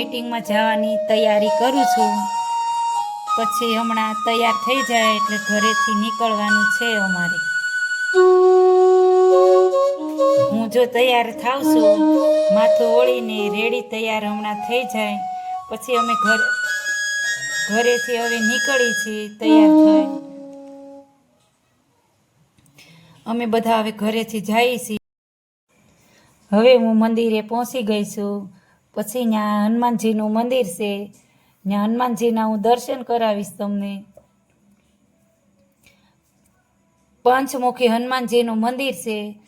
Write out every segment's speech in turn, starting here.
મીટિંગમાં જવાની તૈયારી કરું છું. પછી હમણાં તૈયાર થઈ જાય એટલે ઘરેથી નીકળવાનું છે અમારે. હું જો તૈયાર થાવ છું, માથું ઓળીને રેડી તૈયાર હમણાં થઈ જાય. પછી અમે ઘર, ઘરેથી હવે નીકળી છીએ, તૈયાર થઈ અમે બધા હવે ઘરેથી જઈએ છીએ. હવે હું મંદિરે પહોંચી ગઈ છું. પછી ત્યાં હનુમાનજીનું મંદિર છે. ત્યાં હનુમાનજીના હું દર્શન કરાવીશ તમને. પંચમુખી હનુમાનજીનું મંદિર છે.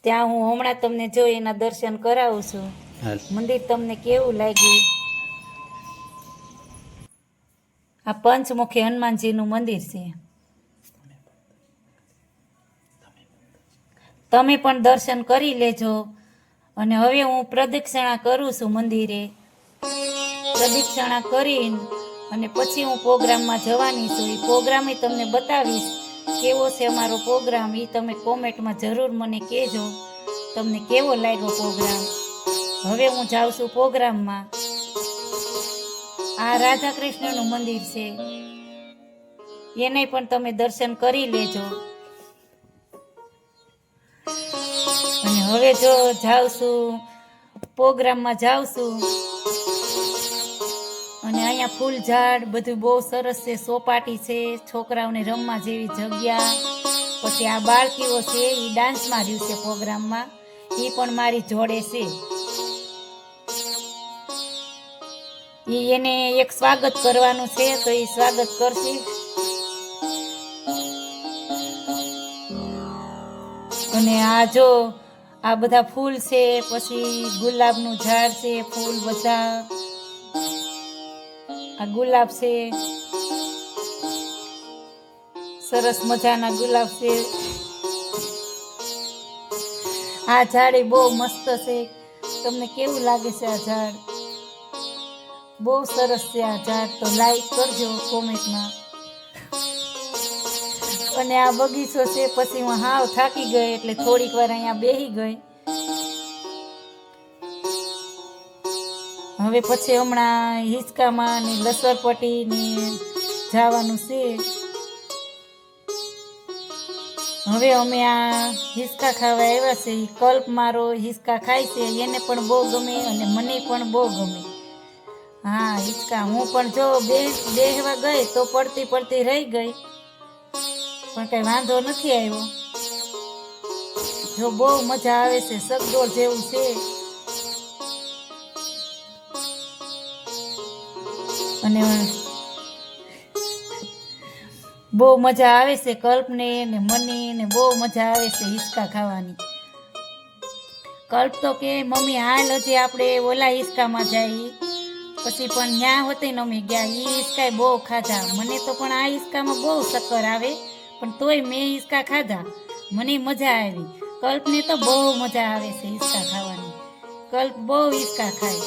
ત્યાં હું હમણાં તમને જો એના દર્શન કરાવું છું. મંદિર તમને કેવું લાગ્યું? આ પંચમુખી હનુમાનજીનું મંદિર છે. તમે પણ દર્શન કરી લેજો. અને હવે હું પ્રદક્ષિણા કરું છું મંદિરે. પ્રદક્ષિણા કરીને અને પછી હું પ્રોગ્રામમાં જવાની છું. એ પ્રોગ્રામ તમને બતાવીશ કેવો છે અમારો પ્રોગ્રામ. એ તમે કોમેન્ટમાં જરૂર મને કહેજો. તમને કેવો લાગ્યો પ્રોગ્રામ? હવે હું જાઉં છું પ્રોગ્રામમાં. આ રાધા કૃષ્ણનું મંદિર છે. એને પણ તમે દર્શન કરી લેજો. હવે જો જાઉં છું પ્રોગ્રામમાં જાઉં અને અહીંયા ફૂલ ઝાડ બધું બહુ સરસ છે, સોપાટી છે, છોકરાઓને રમવા જેવી જગ્યા. પછી આ બાળકીઓ છે એ ડાન્સમાં રહ્યું છે પ્રોગ્રામમાં. એ પણ મારી જોડે છે. એ એને એક સ્વાગત કરવાનું છે, તો એ સ્વાગત કરશે. અને આ જો આ બધા ફૂલ છે, પછી ગુલાબનું ઝાડ છે, ફૂલ બધા. આ ગુલાબ છે. સરસ મજાના ગુલાબ છે. આ ઝાડ બહુ મસ્ત છે. તમને કેવું લાગે છે આ ઝાડ? બહુ સરસ છે આ ઝાડ. તો લાઈક કરજો કોમેન્ટમાં. અને આ બગીચો છે, પછી હું હાવ થાકી ગઈ એટલે થોડીક વાર અહીંયા બેહી ગઈ. હવે પછી હમણાં હિંચકામાં ને લસરપટ્ટી ને જવાનું છે. હવે અમે આ હિસકા ખાવા આવ્યા છે કલ્પ મારો હિસકા ખાય છે, એને પણ બહુ ગમે અને મને પણ બહુ ગમે. હા હિસકા હું પણ જો બે, બેહવા ગઈ તો પડતી પડતી રહી ગઈ. પણ કઈ વાંધો નથી આવ્યો. જો બહુ મજા આવે છે, સગડોળ જેવું છે. અને બહુ મજા આવે છે કલ્પને ને મને ને બહુ મજા આવે છે હિસ્કા ખાવાની. કલ્પ તો કે મમ્મી હાલ હજી આપણે ઓલા હિસ્કામાં જઈએ પછી પણ ન્યા હોતે ને અમે ગયા. એ હિંચકા બહુ ખાધા. મને તો પણ આ હિંચકામાં બહુ શક્કર આવે. પણ તોય મેં હિંચકા ખાધા. મને મજા આવી. કલ્પને તો બહુ મજા આવે છે હિંચકા ખાવાની. કલ્પ બહુ હિંચકા ખાય.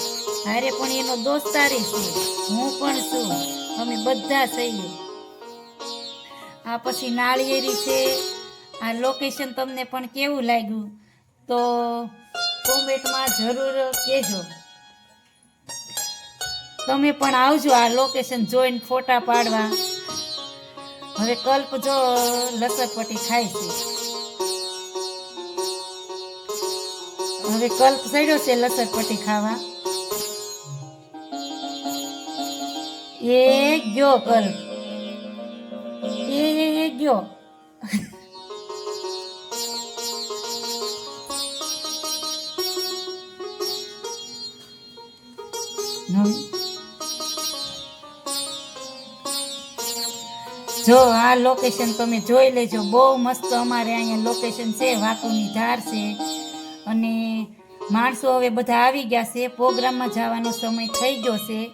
હારે પણ એનો દોસ્તારી છે. હું પણ છું. અમે બધા થઈએ આ પછી નાળિયેરી છે. આ લોકેશન તમને પણ કેવું લાગ્યું? તો કોમેન્ટમાં જરૂર કહેજો. તમે પણ આવજો આ લોકેશન જોઈને ફોટા પાડવા. હવે કલ્પ જો લસરપટ્ટી ખાય છે હવે કલ્પ સડ્યો છે લસરપટ્ટી ખાવા એ ગયો કલ્પ એ એ એ જો આ લોકેશન તમે જોઈ લેજો. બહુ મસ્ત અમારે અહીંયા લોકેશન છે વાકુની ધાર છે. અને માણસો હવે બધા આવી ગયા છે. પ્રોગ્રામમાં જવાનો સમય થઈ ગયો છે.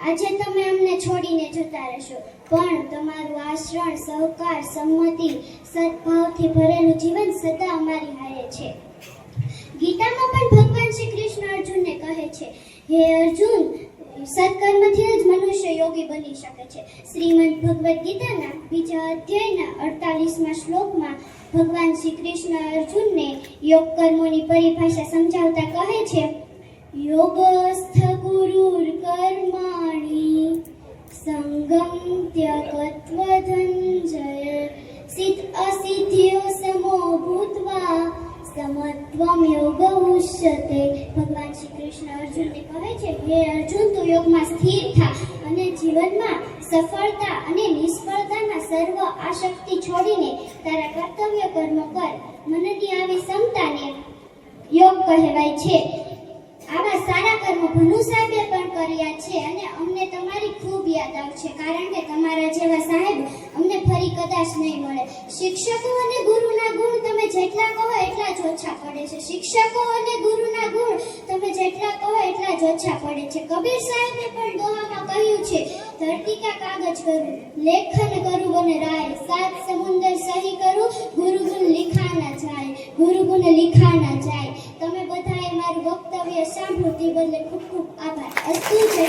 આજે તમે અમને છોડીને તમારું આશ્રણ સહકાર, સંમતિ, સદભાવથી ભરેલું જીવન સદા અમારી હારે છે. ગીતામાં પણ ભગવાન શ્રી કૃષ્ણ અર્જુનને કહે છે હે અર્જુન, સત્કર્મથી જ મનુષ્ય યોગી બની શકે છે. શ્રીમદ ભગવદ્ ગીતાના બીજા અધ્યાયના અડતાલીસમાં શ્લોકમાં ભગવાન શ્રી કૃષ્ણ અર્જુનને યોગ કર્મોની પરિભાષા સમજાવતા કહે છે, યોગસ્થ ગુરુર કર્માણી સંગમ ત્યગત્વ જય સિદ્ધ અસિદ્ધિઓ સમો સમત્વમ યોગ ઉચ્યતે ભગવાન શ્રી કૃષ્ણ અર્જુનને કહે છે હે અર્જુન, તું યોગમાં સ્થિર થા અને જીવનમાં સફળતા અને નિષ્ફળતાના સર્વ આશક્તિ છોડીને તારા કર્તવ્ય કર્મ કર. મનની આવી ક્ષમતાને યોગ કહેવાય છે. આવા સારા કર્મ ભનુ સાહેબે પણ કર્યા છે અને અમને તમારી ખૂબ યાદ આવશે. કારણ કે તમારા જેવા સાહેબ અમને ફરી કદાચ નહીં મળે. શિક્ષકો અને ગુરુના ગુણ તમે જેટલા કહો એટલા જ છે શિક્ષકો અને ગુરુના ગુણ. તમે જેટલા કહો એટલા જ ઓછા પડે છે. કબીર સાહેબે પણ દોહામાં કહ્યું છે, ધરતી કા કાગજ કરું, લેખન કરું બને રાય. સાત સમુંદર સહી કરું ગુરુ ગુણ લીખા ના જાય. ગુરુ ગુણ લીખા ના જાય. તમે બધાએ મારું વક્તવ્ય સાંભળો તે બદલે ખૂબ ખૂબ આભાર. અસ્તુ જય